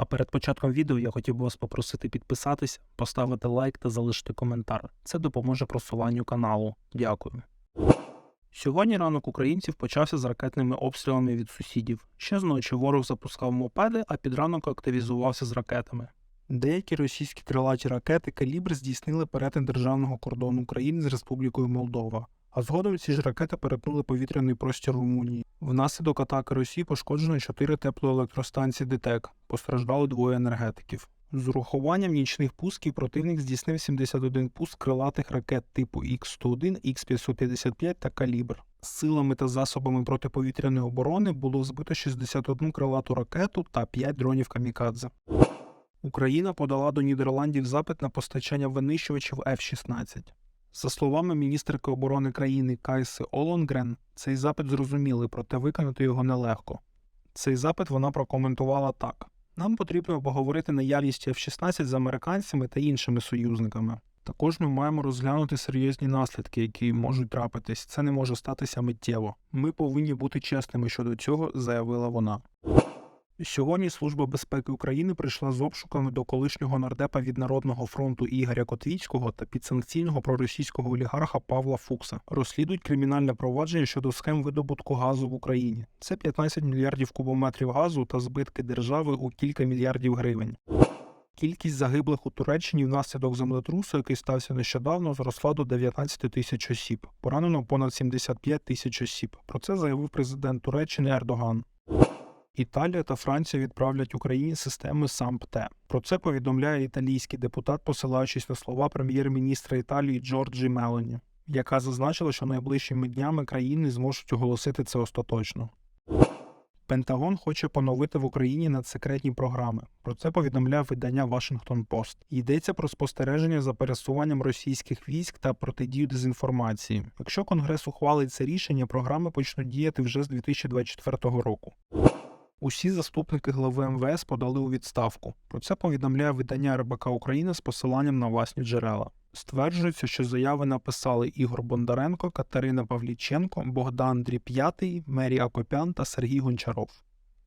А перед початком відео я хотів би вас попросити підписатися, поставити лайк та залишити коментар. Це допоможе просуванню каналу. Дякую. Сьогодні ранок українців почався з ракетними обстрілами від сусідів. Ще зночі ворог запускав мопеди, а під ранок активізувався з ракетами. Деякі російські крилаті ракети калібр здійснили перетин державного кордону України з Республікою Молдова. А згодом ці ж ракети перетнули повітряний простір Румунії. Внаслідок атаки Росії пошкоджено 4 теплоелектростанції ДТЕК, постраждали двоє енергетиків. З урахуванням нічних пусків противник здійснив 71 пуск крилатих ракет типу Х-101, Х-555 та Калібр. Силами та засобами протиповітряної оборони було збито 61 крилату ракету та 5 дронів камікадзе. Україна подала до Нідерландів запит на постачання винищувачів F-16. За словами міністерки оборони країни Кайси Олонгрен, цей запит зрозумілий, проте виконати його нелегко. Цей запит вона прокоментувала так: нам потрібно поговорити наявність F-16 з американцями та іншими союзниками. Також ми маємо розглянути серйозні наслідки, які можуть трапитись. Це не може статися миттєво. Ми повинні бути чесними щодо цього, заявила вона. Сьогодні Служба безпеки України прийшла з обшуками до колишнього нардепа від Народного фронту Ігоря Котвіцького та підсанкційного проросійського олігарха Павла Фукса. Розслідують кримінальне провадження щодо схем видобутку газу в Україні. Це 15 мільярдів кубометрів газу та збитки держави у кілька мільярдів гривень. Кількість загиблих у Туреччині внаслідок землетрусу, який стався нещодавно, зросла до 19 тисяч осіб. Поранено понад 75 тисяч осіб. Про це заявив президент Туреччини Ердоган. Італія та Франція відправлять Україні системи САМПТ. Про це повідомляє італійський депутат, посилаючись на слова прем'єр-міністра Італії Джорджі Мелоні, яка зазначила, що найближчими днями країни зможуть оголосити це остаточно. Пентагон хоче поновити в Україні надсекретні програми. Про це повідомляє видання Washington Post. Йдеться про спостереження за пересуванням російських військ та протидію дезінформації. Якщо Конгрес ухвалить це рішення, програми почнуть діяти вже з 2024 року. Усі заступники глави МВС подали у відставку. Про це повідомляє видання РБК України з посиланням на власні джерела. Стверджується, що заяви написали Ігор Бондаренко, Катерина Павліченко, Богдан Дріп'ятий, Мері Акопян та Сергій Гончаров.